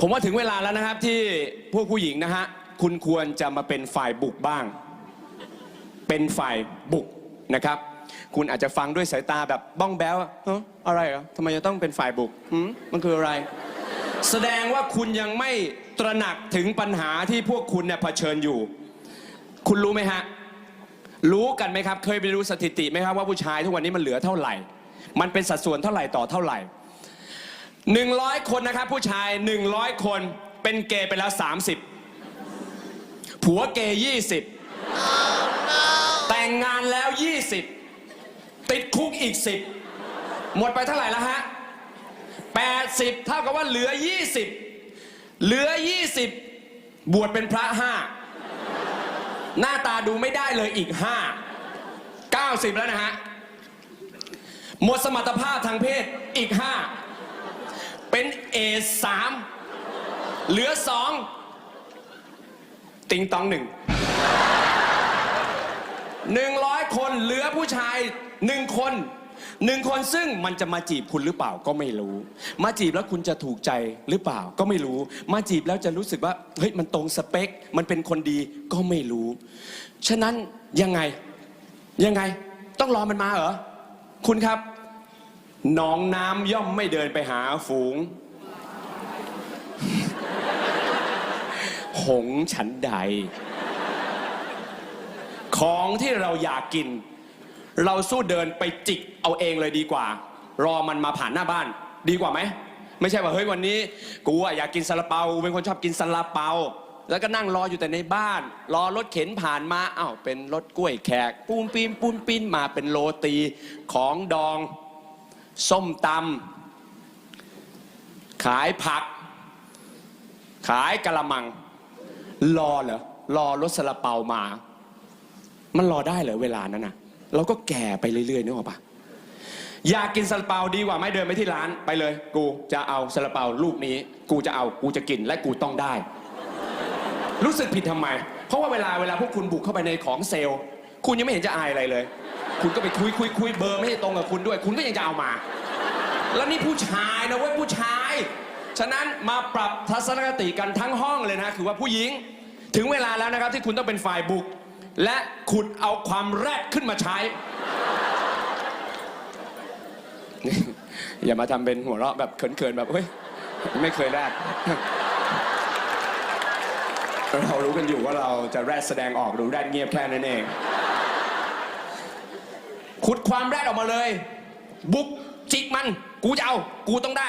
ผมว่าถึงเวลาแล้วนะครับที่พวกผู้หญิงนะฮะ คุณควรจะมาเป็นฝ่ายบุกบ้าง เป็นฝ่ายบุกนะครับ คุณอาจจะฟังด้วยสายตาแบบบ้องแบ้วอะเฮ้ออะไรเหรอทำไมจะต้องเป็นฝ่ายบุกหืมมันคืออะไร แสดงว่าคุณยังไม่ตระหนักถึงปัญหาที่พวกคุณเนี่ยเผชิญอยู่ คุณรู้ไหมฮะ รู้กันไหมครับ เคยไปดูสถิติไหมครับว่าผู้ชายทุกวันนี้มันเหลือเท่าไหร่ มันเป็นสัดส่วนเท่าไหร่ต่อเท่าไหร่ หนึ่งร้อยคนนะครับ ผู้ชายหนึ่งร้อยคนเป็นเกย์ไปแล้วสามสิบผัวเกย์ยี่สิบแต่งงานแล้วยี่สิบติดคุกอีกสิบหมดไปเท่าไหร่แล้วฮะแปดสิบเท่ากับว่าเหลือยี่สิบเหลือยี่สิบบวชเป็นพระห้าหน้าตาดูไม่ได้เลยอีกห้าเก้าสิบแล้วนะฮะ หมดสมรรถภาพทางเพศอีกห้า เป็นเอสามเหลือสองติงตองหนึ่งหนึ่งร้อยคนเหลือผู้ชายหนึ่งคนหนึ่งคนซึ่งมันจะมาจีบคุณหรือเปล่าก็ไม่รู้ มาจีบแล้วคุณจะถูกใจหรือเปล่าก็ไม่รู้ มาจีบแล้วจะรู้สึกว่าเฮ้ยมันตรงสเปค มันเป็นคนดีก็ไม่รู้ ฉะนั้นยังไงยังไงต้องรอมันมาเหรอคุณครับ หนองน้ำย่อมไม่เดินไปหาฝูง หงฉันใด ของที่เราอยากกิน เราสู้เดินไปจิกเอาเองเลยดีกว่า รอมันมาผ่านหน้าบ้าน ดีกว่าไหม ไม่ใช่ว่าเฮ้ยวันนี้ กูอะอยากกินซาลาเปาเป็นคนชอบกินซาลาเปา แล้วก็นั่งรออยู่แต่ในบ้าน รอรถเข็นผ่านมาอ้าวเป็นรถกล้วยแขก ปูนปีนปูนปีนมาเป็นโรตีของดอง ส้มตำขายผัก ขายกะละมัง รอเหรอรอรถสลาเปามา มันรอได้เหรอเวลานั้นน่ะ เราก็แก่ไปเรื่อยๆนึกออกปะอยากกินซาลาเปาดีกว่าไหมเดินไปที่ร้านไปเลย กูจะเอาซาลาเปาลูกนี้ กูจะเอากูจะกินและกูต้องได้ รู้สึกผิดทำไม เพราะว่าเวลาเวลาพวกคุณบุกเข้าไปในของเซลล์ คุณยังไม่เห็นจะอายอะไรเลย คุณก็ไปคุยคุยคุยเบอร์ไม่ให้ตรงกับคุณด้วย คุณก็ยังจะเอามา แล้วนี่ผู้ชายนะเว้ยผู้ชาย ฉะนั้นมาปรับทัศนคติกันทั้งห้องเลยนะคือว่าผู้หญิง ถึงเวลาแล้วนะครับที่คุณต้องเป็นฝ่ายบุก และขุดเอาความแรดขึ้นมาใช้ อย่ามาทำเป็นหัวเราะแบบเขินๆแบบเฮ้ยไม่เคยแรดเรารู้กันอยู่ว่าเราจะแรดแสดงออกหรือแรดเงียบแค่นั้นเอง ขุดความแรดออกมาเลย บุกจิกมัน กูจะเอา กูต้องได้